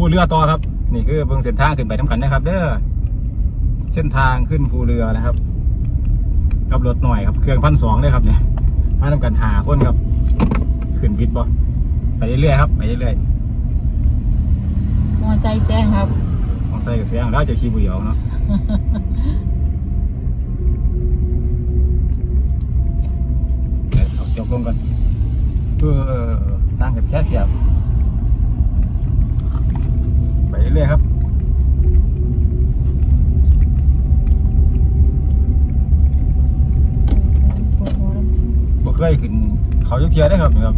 ภูเรือต่อครับ นี่คือเบิ่งเส้นทางขึ้นไปน้ำกันนะครับ เด้อเส้นทางขึ้นภูเรือนะครับกับรถหน่อยครับ เครื่องพันสองเลยครับเนี่ยมาทำกันหาคนครับ ขึ้นบิดบ่ไปเรื่อยๆครับไปเรื่อยมอไซค์แซงครับๆต้องใส่กระเสียงแล้วจะขี่บุเดียวเนาะเดี๋ยวเอาจบลงกันเออสร้างกันแค่เสียบไปเรื่อยๆครับ ปวดหัวแล้ว บ่เคยขึ้น เขาเทียได้ครับนี่ครับ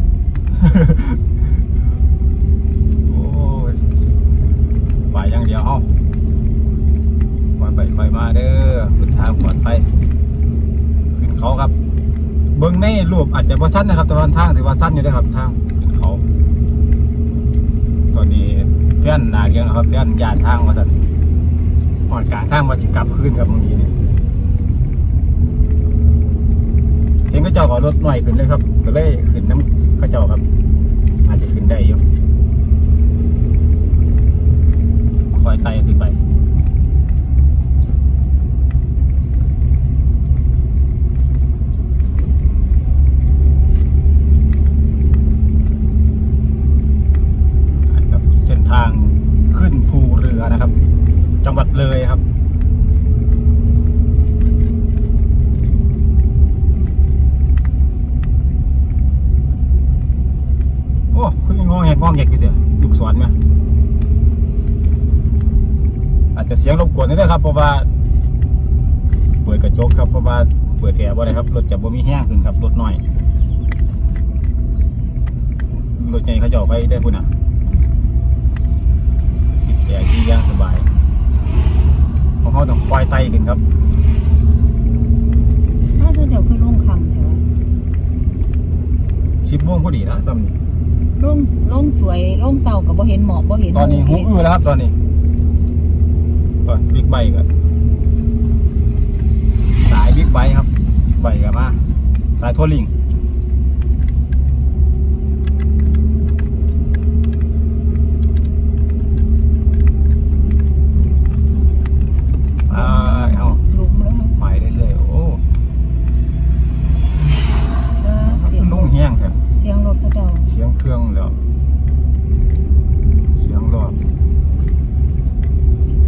โอ้ยไปอย่างเดียวเฮาปล่อยไปปล่อยมาเด้อขึ้นทางปลอดภัยขึ้นเขาครับ เบิ่งในรูปอาจจะบ่สั้นนะครับ แต่ว่าทางถือว่าสั้นอยู่เด้อครับ ทางขึ้นเขา ตอนนี้เพื่อนนาเกียงนครับเพื่อนยานทางมาสั่นปอดการทางมาสิกลับคืนครับเมื่อกี้นี่เห็นเขา เจ้าก็รถหน่อยขึ้นเลยครับ ก็เลยขึ้นน้ำข้าเจ้าครับ อาจจะขึ้นได้อยู่คอยไต่ขึ้นไป ครับเส้นทางขึ้นภูเรือนะครับ จังหวัดเลยครับ โอ้คื องอแงกงอแงกอยู่เถอะลูกศรไหมอาจจะเสียงรบกวนนิดนะครับ เพราะว่าเปิดกระจกครับเพราะว่าเปิดแอร์บ่ได้ครับรถจะบ่มีแห้งขึ้นครับรถน้อยรถใหญ่เขาจะเอาไปได้พุ่นอะปิดแอร์ที่ย่างสบายเพราะเขาต้องคอยไต่ขึ้นครับถ้าเธอจะขึ้นลงคำแถวชิบโมงพอดีนะซ้ำนี่ ลงลงสวยลงเศร้ากับบ่เห็นหมอกบ่เห็นตอนนี้หูเห็นอื้อแล้วครับตอนนี้ก่อนบิ๊กไบค์กันสายบิ๊กไบค์ครับบิ๊กไบค์กันมาสายทัวริงอ่าเอา หลุมเลย ไปเรื่อยๆโอ้ เออเสียง ลุ่งแห้งแท้ เสียงรถเขาเจ้า เสียงเครื่องแล้ว เสียงรอบ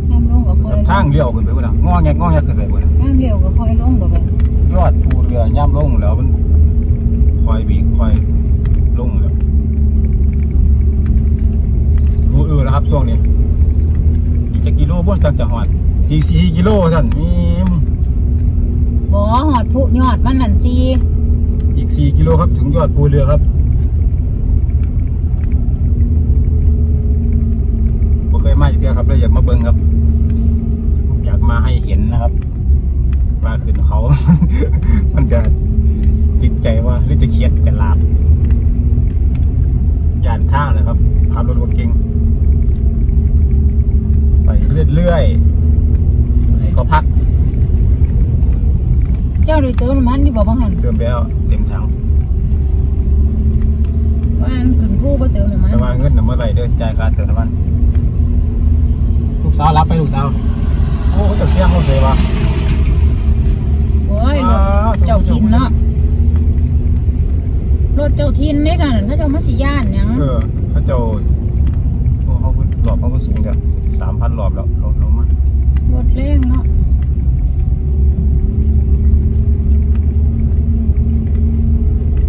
แง้มลงก็ค่อยล ทางเลี้ยวขึ้นไปพุ่นน่ะงอแงกงอแงกขึ้นไปพุ่นน่ะแง้มเร็วก็ค่อยลงบ่แบบยอดภูเรือย่ำลงแล้วมันคอยบีบคอยลงแล้วรูเออแล้วครับช่วงนี้อีกจะกิโลบนกันจะหอดสี่สี่กิโลท่านมีบ่หอดผู้ยอดมันนั่นสิอีกสี่กิโลครับถึงยอดภูเรือครับผมเคยมาจากเทือครับเลยอยากมาเบิ้งครับอยาก มาให้เห็นนะครับว่าขึ้นเขา มันจะติดใจว่าหรือจะเขียดจะลาบยานทางเลยครับขับรถรถเก่งไปเรื่อยๆไหนก็พัก เจ้าได้เติมน้ำมันอยู่บ่บ่หันเติมไปแล้วเต็มถังว่าอันขึ้นผู้บ่เติมน้ำมันแต่ว่าเงินน่ะเมื่อไหร่เด้อจ่ายค่าเติมน้ำมันลูกสาวรับไปลูกสาว โอ้เขาจะเสียงรถเลยวะโอ้ยรถว้าวเจ้าทินเนาะรถเจ้าทินได้ท่านเขาเจ้ามาสิย่านหยังเออเขาเจ้าโอ้เขาก็หลอบเขาก็สูงจ้ะสามพันหลอบแล้วหลอบลงมารถแรงเนาะ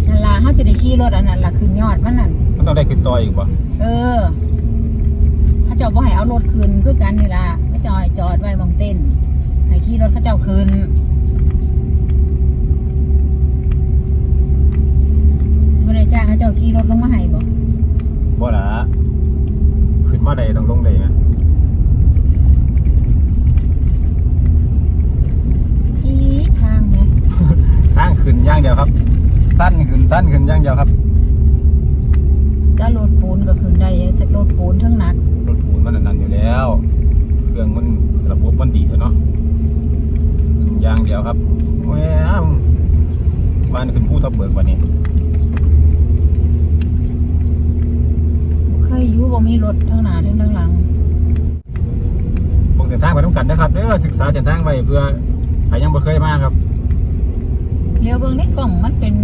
นั่นล่ะเขาจะได้ขี่รถอันนั้นล่ะขึ้นยอดมันนั่นมันต้องได้ขึ้นต่ออีกป่ะเออเขาเจ้าบ่ให้เอารถขึ้นคือกันนี่ล่ะเขาเจ้าให้จอดไว้หมองเต้นให้ขี่รถเขาเจ้าขึ้นสิบ่ได้จ้างเขาเจ้าขี่รถลงมาให้บ่บ่ละขึ้นมาได้ต้องลงได้ไหมอีทางเนี่ยทางขึ้นอย่างเดียวครับ สั้นขึ้นสั้นขึ้นอย่างเดียวครับจะรถปูนก็ขึ้นได้จะรถปูนทั้งหนักรถปูนมันนั่นอยู่แล้ว มันดีอยู่เนาะอย่างเดียวครับแหมบ้านขึ้นผู้ทับเบิกวันนี้เคยอยู่บ่มีรถทั้งหน้าทั้งหข้างหลังวงเส้นทางไปต้องกันนะครับเด้อศึกษาเส้นทางไว้เพื่อใครยังบ่เคยมาครับเลี้ยวเบิ่งในกล่องมันเป็น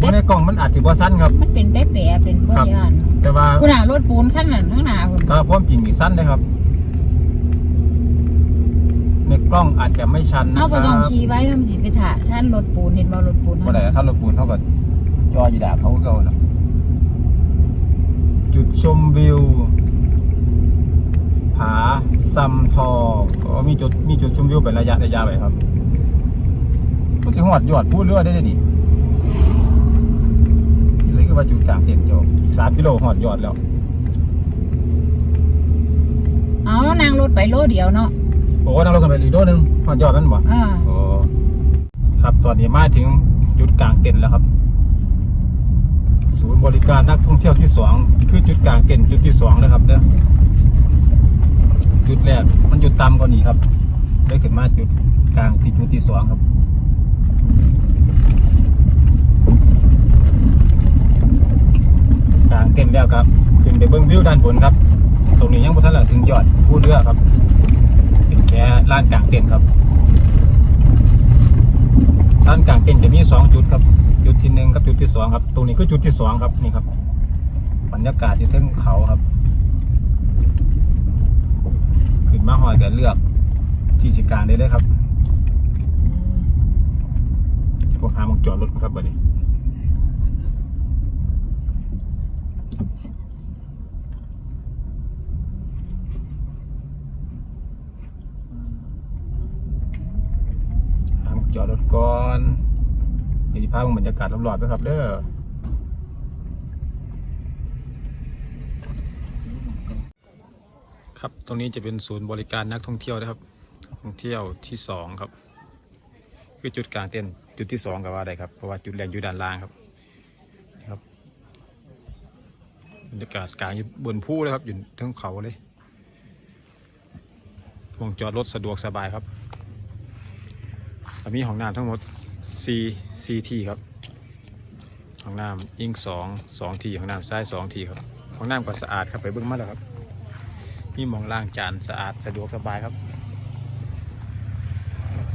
บนในกล่องมันอาจสิบ่สั้นครับ มันเป็นแป๊ะๆเป็นพวกครับยานแต่ว่าคุณน่ะรถปูนขั้นนั้นข้างหน้าคุณถ้าความจริงนี่สั้นเลยครับใน กล้องอาจจะไม่ชันนะเอาคไปรับต้องขี่ไว้มันสิไปถ่าท่านรถปูนเห็นบ่รถปูนบ่ได้ถ้ารถปูนเท่ากับจอยีดาเขาก็เก่าเนาะจุดชมวิว ผาซัมทองก็มีจุดมีจุดชมวิวเป็นระยะระยะไปครับมันสิหอดยอดผู้เรือได้เลยนี่นี่คือว่าจุดกลางเต็นท์โจอีกสามกิโลหอดยอดแล้ว เอานางรถไปโลเดียวเนาะ โอ้นั่งรถกันไปอีกโลนึงหอดยอดนั่นบ่อ่าโอ้ครับตอนนี้มาถึงจุดกลางเต็นท์แล้วครับ ศูนย์บริการนักท่องเที่ยวที่สองคือจุดกลางเต็นท์จุดที่สองนะครับเด้อจุดแรกมันอยู่ต่ำกว่านี้ครับได้ขึ้นมาจุดกลางที่จุดที่สองครับกลางเต็นท์แล้วครับขึ้นไปเบื้องวิวด้านบนครับ ตรงนี้ยังบ่ทันละถึงยอดผู้เรือครับเป็น แค่ลานกลางเต็นท์ครับด้านกลางเต็นท์จะมีสองจุดครับ จุดที่หนึ่งกับจุดที่สองครับ ตรงนี้คือจุดที่สองครับนี่ครับบรรยากาศอยู่เทึงเขาครับขึ้นมาหอยกันเลือกที่สิกางได้เลยครับผมหามองจอดรถครับบัดนี้ หาหม้องจอดรถก่ อนเดี๋ยวจะพาบรรยากาศรอบๆด้วยครับ เด้อครับตรงนี้จะเป็นศูนย์บริการนักท่องเที่ยวนะครับท่องเที่ยวที่สองครับ คือจุดกลางเต็นจุดที่สองก็ว่าได้ครับเพราะว่าจุดแรกอยู่ด้านล่างครับครับบรรยากาศกลางอยู่บนภูเลยครับอยู่ทั้งเขาเลยวงจอดรถสะดวกสบายครับ มีห้องน้ำทั้งหมด4 4ที่ครับห้องน้ำยิ่งสองสองทีห้องน้ำซ้ายสองทีครับห้องน้ำก็สะอาดครับไปเบิ้องมาแล้วครับ มีหมองล่างจานสะอาดสะดวกสบายครับ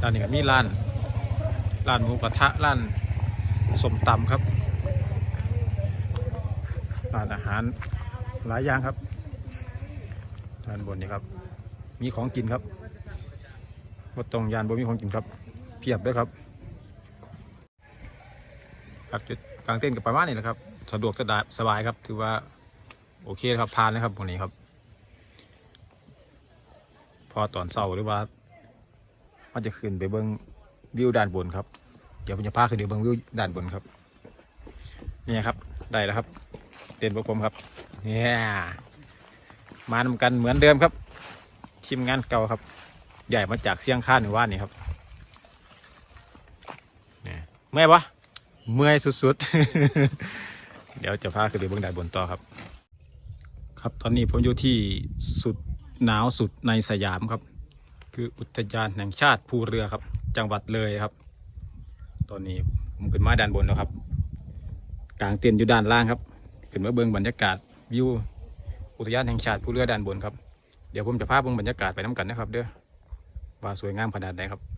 ด้านนี้ก็มีร้านร้านหมูกระทะร้านสมตำครับร้านอาหารหลายอย่างครับด้านบนนี่ครับ มีของกินครับวัดตรงยานบ่มีของกินครับ พียบด้วยครับครับจุดกลางเต้นกับประมาณนี้แหละครับ สะดวกสบายสบายครับ ถือว่าโอเคครับผ่านนะครับตรงนี้ครับ พอตอนเศร้าหรือว่า มันจะขึ้นไปเบิ้งวิวด้านบนครับ เดี๋ยวผมจะพาขึ้นไปเบิ้งวิวด้านบนครับเนี่ยครับได้แล้วครับ เต้นพวกผมครับเนี่ยมานำกันเหมือนเดิมครับทีมงานเก่าครับ ใหญ่มาจากเสียงข้านหรือว่านี่ครับ เนี่ยเมื่อยปะเมื่อยสุดๆ เดี๋ยวจะพาขึ้นไปเบื้องด้านบนต่อครับ ครับตอนนี้ผมอยู่ที่สุดหนาวสุดในสยามครับ คืออุทยานแห่งชาติภูเรือครับ จังหวัดเลยครับ ตอนนี้ผมขึ้นมาด้านบนแล้วครับ กลางเต็นท์อยู่ด้านล่างครับ ขึ้นมาเบื้องบรรยากาศวิวอุทยานแห่งชาติภูเรือด้านบนครับ เดี๋ยวผมจะพาเบื้องบรรยากาศไปน้ำกันนะครับ เด้อว่าสวยงามขนาดไหนครับ